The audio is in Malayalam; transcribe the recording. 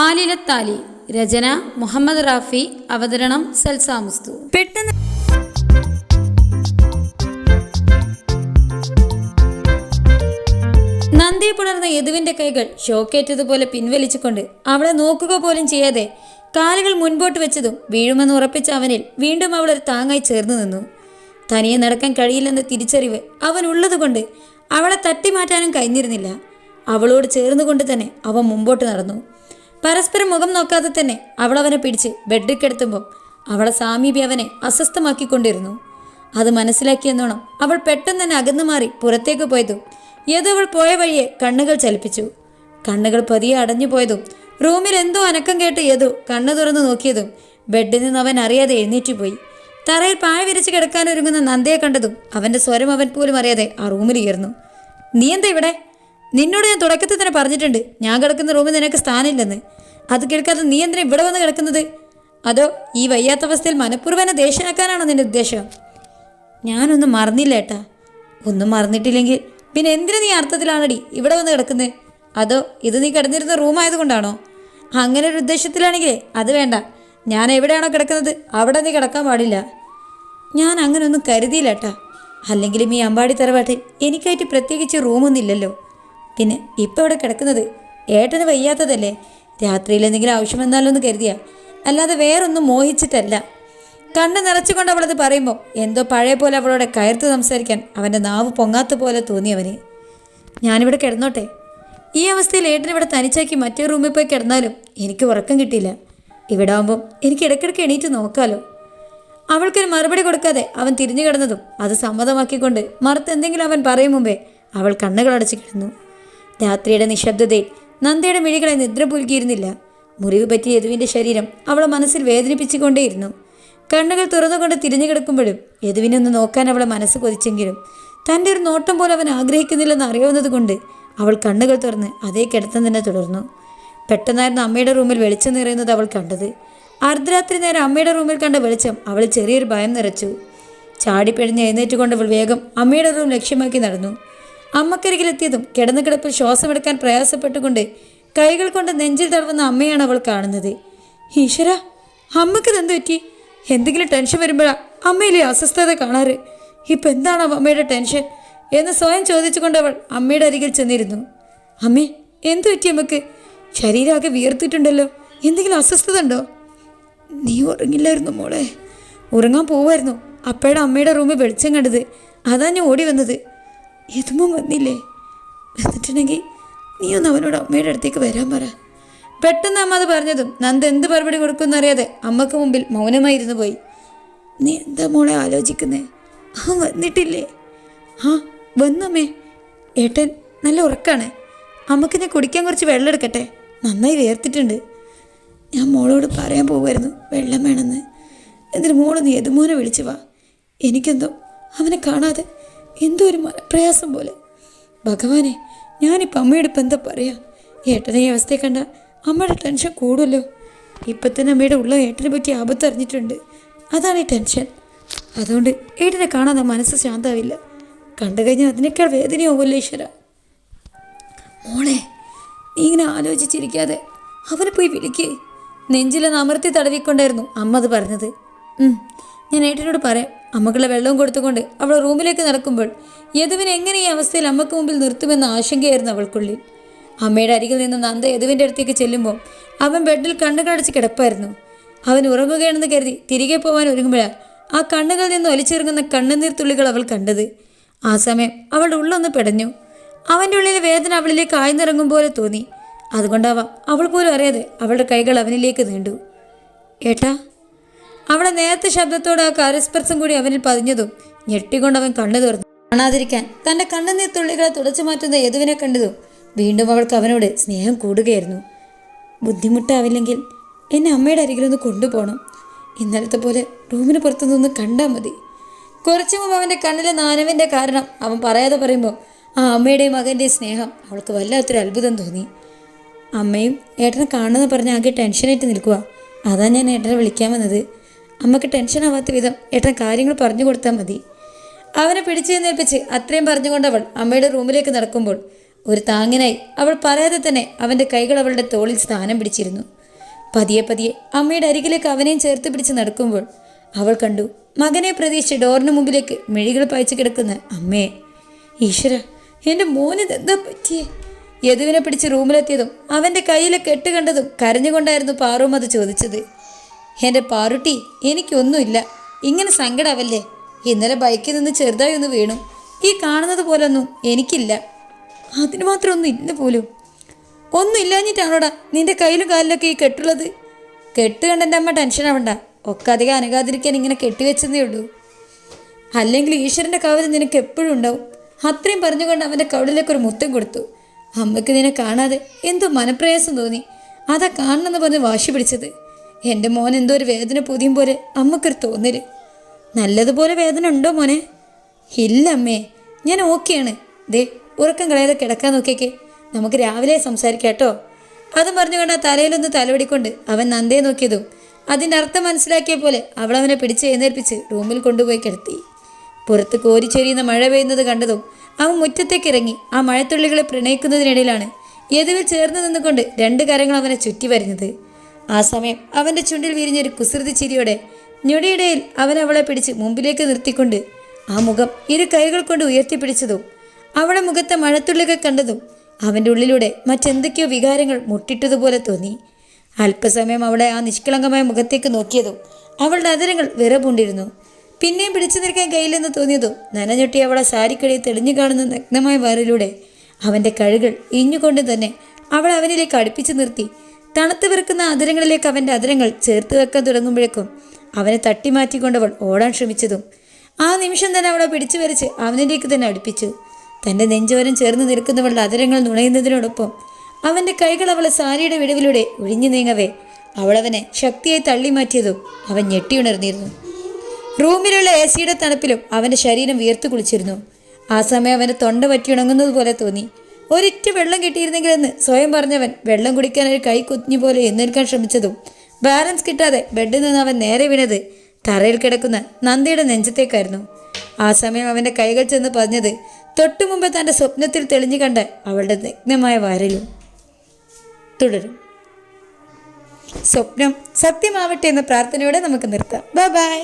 ആലിലത്താലി രചന മുഹമ്മദ് റാഫി അവതരണം സൽസാമുസ്തു പെട്ടെന്ന് നന്ദി പുണർന്ന യദുവിന്റെ കൈകൾ ഷോക്കേറ്റതുപോലെ പിൻവലിച്ചുകൊണ്ട് അവളെ നോക്കുക പോലും ചെയ്യാതെ കാലുകൾ മുൻപോട്ട് വെച്ചതും വീഴുമെന്ന് ഉറപ്പിച്ച അവനിൽ വീണ്ടും അവൾ ഒരു താങ്ങായി ചേർന്നു നിന്നു. തനിയെ നടക്കാൻ കഴിയില്ലെന്ന തിരിച്ചറിവ് അവൻ ഉള്ളതുകൊണ്ട് അവളെ തട്ടിമാറ്റാനും കഴിഞ്ഞിരുന്നില്ല. അവളോട് ചേർന്നുകൊണ്ട് തന്നെ അവൻ മുമ്പോട്ട് നടന്നു. പരസ്പരം മുഖം നോക്കാതെ തന്നെ അവൾ അവനെ പിടിച്ച് ബെഡിൽ കിടത്തുമ്പോൾ അവളെ സാമീപ്യം അവനെ അസ്വസ്ഥമാക്കിക്കൊണ്ടിരുന്നു. അത് മനസ്സിലാക്കിയെന്നോണം അവൾ പെട്ടെന്ന് തന്നെ അകന്നു മാറി പുറത്തേക്ക് പോയതും ഏതോ അവൾ പോയ വഴിയെ കണ്ണുകൾ ചലിപ്പിച്ചു. കണ്ണുകൾ പതിയെ അടഞ്ഞു പോയതും റൂമിൽ എന്തോ അനക്കം കേട്ട് ഏതോ കണ്ണു തുറന്നു നോക്കിയതും ബെഡിൽ നിന്ന് അവൻ അറിയാതെ എഴുന്നേറ്റ് പോയി. തറയിൽ പായ വിരിച്ച് കിടക്കാനൊരുങ്ങുന്ന നന്ദയെ കണ്ടതും അവന്റെ സ്വരം അവൻ പോലും അറിയാതെ ആ റൂമിൽ ഉയർന്നു. നീ എന്താ ഇവിടെ? നിന്നോട് ഞാൻ തുടക്കത്തിൽ തന്നെ പറഞ്ഞിട്ടുണ്ട് ഞാൻ കിടക്കുന്ന റൂമിൽ നിനക്ക് സ്ഥാനമില്ലെന്ന്. അത് കേൾക്കാതെ നീ എന്തിനാ ഇവിടെ വന്ന് കിടക്കുന്നത്? അതോ ഈ വയ്യാത്ത അവസ്ഥയിൽ മനഃപൂർവനെ ദേഷ്യനാക്കാനാണോ നിന്റെ ഉദ്ദേശം? ഞാനൊന്നും മറന്നില്ല ഏട്ടാ. ഒന്നും മറന്നിട്ടില്ലെങ്കിൽ പിന്നെ എന്തിനു നീ അർത്ഥത്തിലാണടി ഇവിടെ വന്ന് കിടക്കുന്നത് അതോ ഇത് നീ കിടന്നിരുന്ന റൂമായതുകൊണ്ടാണോ അങ്ങനെ ഒരു ഉദ്ദേശത്തിലാണെങ്കിൽ അത് വേണ്ട. ഞാൻ എവിടെയാണോ കിടക്കുന്നത് അവിടെ നീ കിടക്കാൻ പാടില്ല. ഞാൻ അങ്ങനെ ഒന്നും കരുതിയില്ല ഏട്ടാ. അല്ലെങ്കിലും ഈ അമ്പാടി തറവാട്ടിൽ എനിക്കായിട്ട് പ്രത്യേകിച്ച് റൂമൊന്നുമില്ലല്ലോ പിന്നെ ഇപ്പോൾ ഇവിടെ കിടക്കുന്നത്? ഏട്ടന് വയ്യാത്തതല്ലേ? രാത്രിയിൽ എന്തെങ്കിലും ആവശ്യം വന്നാലോ എന്ന് കരുതിയ. അല്ലാതെ വേറൊന്നും മോഹിച്ചിട്ടല്ല. കണ്ണ് നിറച്ചുകൊണ്ട് അവളത് പറയുമ്പോൾ എന്തോ പഴയ പോലെ അവളോട് കയർത്ത് സംസാരിക്കാൻ അവന്റെ നാവ് പൊങ്ങാത്ത പോലെ തോന്നി അവന്. ഞാനിവിടെ കിടന്നോട്ടെ. ഈ അവസ്ഥയിൽ ഏട്ടൻ ഇവിടെ തനിച്ചാക്കി മറ്റേ റൂമിൽ പോയി കിടന്നാലും എനിക്ക് ഉറക്കം കിട്ടിയില്ല. ഇവിടെ ആകുമ്പം എനിക്ക് ഇടയ്ക്കിടയ്ക്ക് എണീറ്റ് നോക്കാലോ. അവൾക്കൊരു മറുപടി കൊടുക്കാതെ അവൻ തിരിഞ്ഞു കിടന്നതും അത് സമ്മതമാക്കിക്കൊണ്ട് മറുത്ത് എന്തെങ്കിലും അവൻ പറയും മുമ്പേ അവൾ കണ്ണുകൾ അടച്ചു കിടന്നു. രാത്രിയുടെ നിശബ്ദതയിൽ നന്ദയുടെ മിഴികളെ നിദ്ര പുൽകിയിരുന്നില്ല. മുറിവ് പറ്റിയ യദുവിന്റെ ശരീരം അവളെ മനസ്സിൽ വേദനിപ്പിച്ചുകൊണ്ടേയിരുന്നു. കണ്ണുകൾ തുറന്നുകൊണ്ട് തിരിഞ്ഞു കിടക്കുമ്പോഴും യദുവിനൊന്ന് നോക്കാൻ അവളെ മനസ്സ് കൊതിച്ചെങ്കിലും തന്റെ ഒരു നോട്ടം പോലെ അവൻ ആഗ്രഹിക്കുന്നില്ലെന്ന് അറിയാവുന്നത് കൊണ്ട് അവൾ കണ്ണുകൾ തുറന്ന് അതേ കിടത്തം തന്നെ തുടർന്നു. പെട്ടെന്നായിരുന്നു അമ്മയുടെ റൂമിൽ വെളിച്ചം നിറയുന്നത് അവൾ കണ്ടത്. അർദ്ധരാത്രി നേരം അമ്മയുടെ റൂമിൽ കണ്ട വെളിച്ചം അവൾ ചെറിയൊരു ഭയം നിറച്ചു. ചാടിപ്പിഴഞ്ഞ് എഴുന്നേറ്റുകൊണ്ട് അവൾ വേഗം അമ്മയുടെ റൂം ലക്ഷ്യമാക്കി നടന്നു. അമ്മക്കരികിലെത്തിയതും കിടന്ന കിടപ്പിൽ ശ്വാസമെടുക്കാൻ പ്രയാസപ്പെട്ടുകൊണ്ട് കൈകൾ കൊണ്ട് നെഞ്ചിൽ തടവുന്ന അമ്മയാണ് അവൾ കാണുന്നത്. ഈശ്വര അമ്മയ്ക്ക് ഇതെന്ത് പറ്റി? എന്തെങ്കിലും ടെൻഷൻ വരുമ്പോഴാ അമ്മയിലെ അസ്വസ്ഥത കാണാറ്. ഇപ്പം എന്താണ് അമ്മയുടെ ടെൻഷൻ? എന്ന് സ്വയം ചോദിച്ചുകൊണ്ട് അവൾ അമ്മയുടെ അരികിൽ ചെന്നിരുന്നു. അമ്മേ എന്ത് പറ്റി അമ്മയ്ക്ക്? ശരീരമാകെ വിയർത്തിട്ടുണ്ടല്ലോ. എന്തെങ്കിലും അസ്വസ്ഥത ഉണ്ടോ? നീ ഉറങ്ങില്ലായിരുന്നു മോളെ? ഉറങ്ങാൻ പോവായിരുന്നു. അപ്പയുടെ അമ്മയുടെ റൂമിൽ വെളിച്ചം കണ്ടത്. അതാ ഞാൻ ഓടി വന്നത്. എതുമ്പം വന്നില്ലേ? വന്നിട്ടുണ്ടെങ്കിൽ നീ ഒന്ന് അവനോട് അമ്മയുടെ അടുത്തേക്ക് വരാൻ പറ. പെട്ടെന്ന് അമ്മ അത് പറഞ്ഞതും നന്ദ എന്ത് മറുപടി കൊടുക്കുമെന്നറിയാതെ അമ്മയ്ക്ക് മുമ്പിൽ മൗനമായിരുന്നു പോയി. നീ എന്താ മോളെ ആലോചിക്കുന്നേ? ആ വന്നിട്ടില്ലേ? ആ വന്നമ്മേ. ഏട്ടൻ നല്ല ഉറക്കാണ്. അമ്മയ്ക്ക് ഞാൻ കുടിക്കാൻ കുറച്ച് വെള്ളം എടുക്കട്ടെ. നന്നായി വേർത്തിട്ടുണ്ട്. ഞാൻ മോളോട് പറയാൻ പോകുമായിരുന്നു വെള്ളം വേണമെന്ന്. എന്നിട്ട് മോളൊന്ന് നീ യദുമോനെ വിളിച്ചു വാ. എനിക്കെന്തോ അവനെ കാണാതെ എന്തോ ഒരു മനപ്രയാസം പോലെ. ഭഗവാനെ ഞാനിപ്പോൾ അമ്മയോട് ഇപ്പം എന്താ പറയുക ഏട്ടനെ ഈ അവസ്ഥയെ കണ്ട അമ്മയുടെ ടെൻഷൻ കൂടുമല്ലോ. ഇപ്പം തന്നെ അമ്മയുടെ ഉള്ള ഏട്ടനെ പറ്റി ആപത്ത് അറിഞ്ഞിട്ടുണ്ട്. അതാണ് ഈ ടെൻഷൻ അതുകൊണ്ട് ഏട്ടനെ കാണാതെ മനസ്സ് ശാന്താവില്ല. കണ്ടു കഴിഞ്ഞാൽ അതിനേക്കാൾ വേദനയാവുമല്ലോ ഈശ്വര. മോളെ നീ ഇങ്ങനെ ആലോചിച്ചിരിക്കാതെ അവനെ പോയി വിളിക്കേ. നെഞ്ചിലെ നമർത്തി തടവിക്കൊണ്ടായിരുന്നു അമ്മ അത് പറഞ്ഞത്. ഞാൻ ഏട്ടനോട് പറയാം അമ്മക്കുള്ള വെള്ളവും കൊടുത്തുകൊണ്ട് അവൾ റൂമിലേക്ക് നടക്കുമ്പോൾ യദുവിനെ എങ്ങനെ ഈ അവസ്ഥയിൽ അമ്മയ്ക്ക് മുമ്പിൽ നിർത്തുമെന്ന ആശങ്കയായിരുന്നു അവൾക്കുള്ളിൽ. അമ്മയുടെ അരികിൽ നിന്ന് നന്ദ യദുവിന്റെ അടുത്തേക്ക് ചെല്ലുമ്പോൾ അവൻ ബെഡിൽ കണ്ണുകളടച്ച് കിടപ്പായിരുന്നു. അവൻ ഉറങ്ങുകയാണെന്ന് കരുതി തിരികെ പോകാൻ ഒരുങ്ങുമ്പോഴാണ് ആ കണ്ണുകളിൽ നിന്ന് ഒലിച്ചിറങ്ങുന്ന കണ്ണുനീർ തുള്ളികൾ അവൾ കണ്ടത്. ആ സമയം അവളുടെ ഉള്ളൊന്ന് പെടഞ്ഞു. അവന്റെ ഉള്ളിലെ വേദന അവളിലേക്ക് ആഴ്ന്നിറങ്ങും പോലെ തോന്നി. അതുകൊണ്ടാവാം അവൾ പോലും അറിയാതെ അവളുടെ കൈകൾ അവനിലേക്ക് നീണ്ടു. ഏട്ടാ അവളെ നേരത്തെ ശബ്ദത്തോടെ ആ കാരസ്പർശം കൂടി അവനിൽ പതിഞ്ഞതും ഞെട്ടിക്കൊണ്ട് അവൻ കണ്ണു തുറന്നു. കാണാതിരിക്കാൻ തന്റെ കണ്ണുനീർ തുള്ളികളെ തുടച്ചു മാറ്റുന്ന യദുവിനെ കണ്ടതും വീണ്ടും അവൾക്ക് അവനോട് സ്നേഹം കൂടുകയായിരുന്നു. ബുദ്ധിമുട്ടാവില്ലെങ്കിൽ എന്നെ അമ്മയുടെ അരികിലൊന്ന് കൊണ്ടുപോകണം. ഇന്നലത്തെ പോലെ റൂമിന് പുറത്തുനിന്ന് കണ്ടാൽ മതി. കുറച്ചു മുമ്പ് അവന്റെ കണ്ണിലെ നാനവിന്റെ കാരണം അവൻ പറയാതെ പറയുമ്പോൾ ആ അമ്മയുടെയും മകന്റെയും സ്നേഹം അവൾക്ക് വല്ലാത്തൊരു അത്ഭുതം തോന്നി. അമ്മയും ഏട്ടനെ കാണുമെന്ന് പറഞ്ഞ് ആകെ ടെൻഷനായിട്ട് നിൽക്കുക അതാ ഞാൻ ഏട്ടനെ വിളിക്കാൻ വന്നത്. അമ്മയ്ക്ക് ടെൻഷൻ ആവാത്ത വിധം ഏട്ടൻ കാര്യങ്ങൾ പറഞ്ഞു കൊടുത്താൽ മതി. അവനെ പിടിച്ചു നേൽപ്പിച്ച് അത്രയും പറഞ്ഞുകൊണ്ട് അവൾ അമ്മയുടെ റൂമിലേക്ക് നടക്കുമ്പോൾ ഒരു താങ്ങിനായി അവൾ പറയാതെ തന്നെ അവന്റെ കൈകൾ അവളുടെ തോളിൽ സ്ഥാനം പിടിച്ചിരുന്നു. പതിയെ പതിയെ അമ്മയുടെ അരികിലേക്ക് അവനെയും ചേർത്ത് പിടിച്ച് നടക്കുമ്പോൾ അവൾ കണ്ടു മകനെ പ്രതീക്ഷിച്ച് ഡോറിന് മുമ്പിലേക്ക് മിഴികൾ പായിച്ചു കിടക്കുന്ന അമ്മയെ. ഈശ്വര എന്റെ മോനിത് എന്താ പറ്റിയേ? യദുവിനെ പിടിച്ച് റൂമിലെത്തിയതും അവന്റെ കയ്യിലെ കെട്ട് കണ്ടതും കരഞ്ഞുകൊണ്ടായിരുന്നു പാറും അത് ചോദിച്ചത്. എന്റെ പാറുട്ടി എനിക്കൊന്നുമില്ല. ഇങ്ങനെ സങ്കടാവല്ലേ? ഇന്നലെ ബൈക്കിൽ നിന്ന് ചെറുതായി ഒന്ന് വീണു. ഈ കാണുന്നത് പോലൊന്നും എനിക്കില്ല. അതിന് മാത്രം ഒന്നും ഇല്ല പോലും. ഒന്നും ഇല്ലാഞ്ഞിട്ടാണോടാ നിന്റെ കയ്യിലും കാലിലൊക്കെ ഈ കെട്ടുള്ളത്? കെട്ട് കണ്ട എന്റെ അമ്മ ടെൻഷൻ ആവണ്ട. ഒക്കെ അധികം അനുകാതിരിക്കാൻ ഇങ്ങനെ കെട്ടിവെച്ചതേ ഉള്ളൂ. അല്ലെങ്കിൽ ഈശ്വരന്റെ കാവൽ നിനക്ക് എപ്പോഴും ഉണ്ടാവും. അത്രയും പറഞ്ഞുകൊണ്ട് അവന്റെ കവിളിലേക്ക് ഒരു മുത്തം കൊടുത്തു. അമ്മയ്ക്ക് നിന്നെ കാണാതെ എന്തോ മനപ്രയാസം തോന്നി. അതാ കാണണമെന്ന് പറഞ്ഞ് വാശി പിടിച്ചത്. എന്റെ മോൻ എന്തോ ഒരു വേദന പൊതിയും പോലെ അമ്മക്കൊരു തോന്നൽ. നല്ലതുപോലെ വേദന ഉണ്ടോ മോനെ? ഇല്ല അമ്മേ ഞാൻ ഓക്കെയാണ്. ദേ ഉറക്കം കളയാതെ കിടക്കാൻ നോക്കിയേക്കെ. നമുക്ക് രാവിലെ സംസാരിക്കാം കേട്ടോ. അതും പറഞ്ഞുകൊണ്ട് ആ തലയിലൊന്ന് തലവടിക്കൊണ്ട് അവൻ നന്ദേ നോക്കിയതും അതിന്റെ അർത്ഥം മനസ്സിലാക്കിയ പോലെ അവൾ അവനെ പിടിച്ച് എഴുന്നേൽപ്പിച്ച് റൂമിൽ കൊണ്ടുപോയി കിടത്തി. പുറത്ത് കോരിച്ചെരിയുന്ന മഴ പെയ്യുന്നത് കണ്ടതും അവൻ മുറ്റത്തേക്ക് ഇറങ്ങി ആ മഴത്തുള്ളികളെ പ്രണയിക്കുന്നതിനിടയിലാണ് എതിവിൽ ചേർന്ന് നിന്നുകൊണ്ട് രണ്ട് കരങ്ങൾ അവനെ ചുറ്റി വരുന്നത് ആ സമയം അവന്റെ ചുണ്ടിൽ വിരിഞ്ഞൊരു കുസൃതി ചിരിയോടെ ഞൊടിയിടയിൽ അവൻ അവളെ പിടിച്ച് മുമ്പിലേക്ക് നിർത്തിക്കൊണ്ട് ആ മുഖം ഇരു കൈകൾ കൊണ്ട് ഉയർത്തിപ്പിടിച്ചതും അവളെ മുഖത്തെ മഴത്തുള്ളികൾ കണ്ടതും അവന്റെ ഉള്ളിലൂടെ മറ്റെന്തൊക്കെയോ വികാരങ്ങൾ മുട്ടിട്ടതുപോലെ തോന്നി. അല്പസമയം അവളെ ആ നിഷ്കളങ്കമായ മുഖത്തേക്ക് നോക്കിയതും അവളുടെ അതിരങ്ങൾ വിറപൂണ്ടിരുന്നു. പിന്നെയും പിടിച്ചു നിൽക്കാൻ കഴിയില്ലെന്ന് തോന്നിയതും നനഞ്ഞൊട്ടി അവളെ സാരിക്കടിയിൽ തെളിഞ്ഞു കാണുന്ന നഗ്നമായ വാറിലൂടെ അവന്റെ കഴുകൾ ഇഞ്ഞുകൊണ്ട് തന്നെ അവൾ അവനിലേക്ക് അടുപ്പിച്ചു നിർത്തി തണുത്ത് വിറക്കുന്ന അതിരങ്ങളിലേക്ക് അവന്റെ അതിരങ്ങൾ ചേർത്ത് വെക്കാൻ തുടങ്ങുമ്പോഴേക്കും അവനെ തട്ടി മാറ്റിക്കൊണ്ടവൾ ഓടാൻ ശ്രമിച്ചതും ആ നിമിഷം തന്നെ അവളെ പിടിച്ചു വരച്ച് അവനിലേക്ക് തന്നെ അടുപ്പിച്ചു. തന്റെ നെഞ്ചോരം ചേർന്ന് നിൽക്കുന്നവളുടെ അതിരങ്ങൾ നുണയുന്നതിനോടൊപ്പം അവന്റെ കൈകൾ അവളെ സാരിയുടെ വിടവിലൂടെ ഒഴിഞ്ഞു നീങ്ങവേ അവളവനെ ശക്തിയായി തള്ളി മാറ്റിയതും അവൻ ഞെട്ടിയുണർന്നിരുന്നു റൂമിലുള്ള എ സിയുടെ തണുപ്പിലും അവന്റെ ശരീരം വിയർത്തു കുളിച്ചിരുന്നു. ആ സമയം അവന്റെ തൊണ്ട വറ്റിയുണങ്ങുന്നത് പോലെ തോന്നി. ഒരിറ്റ വെള്ളം കിട്ടിയിരുന്നെങ്കിലെന്ന് സ്വയം പറഞ്ഞവൻ വെള്ളം കുടിക്കാൻ ഒരു കൈ കുഞ്ഞു പോലെ എഴുന്നേൽക്കാൻ ശ്രമിച്ചതും. ബാലൻസ് കിട്ടാതെ ബെഡിൽ നിന്ന് അവൻ നേരെ വീണത് തറയിൽ കിടക്കുന്ന നന്ദിയുടെ നെഞ്ചത്തേക്കായിരുന്നു. ആ സമയം അവന്റെ കൈകൾ ചെന്ന് പറഞ്ഞത് തൊട്ടു മുമ്പ് തന്റെ സ്വപ്നത്തിൽ തെളിഞ്ഞു കണ്ട അവളുടെ നഗ്നമായ വാരലും. തുടരും. സ്വപ്നം സത്യമാവട്ടെ എന്ന പ്രാർത്ഥനയോടെ നമുക്ക് നിർത്താം. Bye bye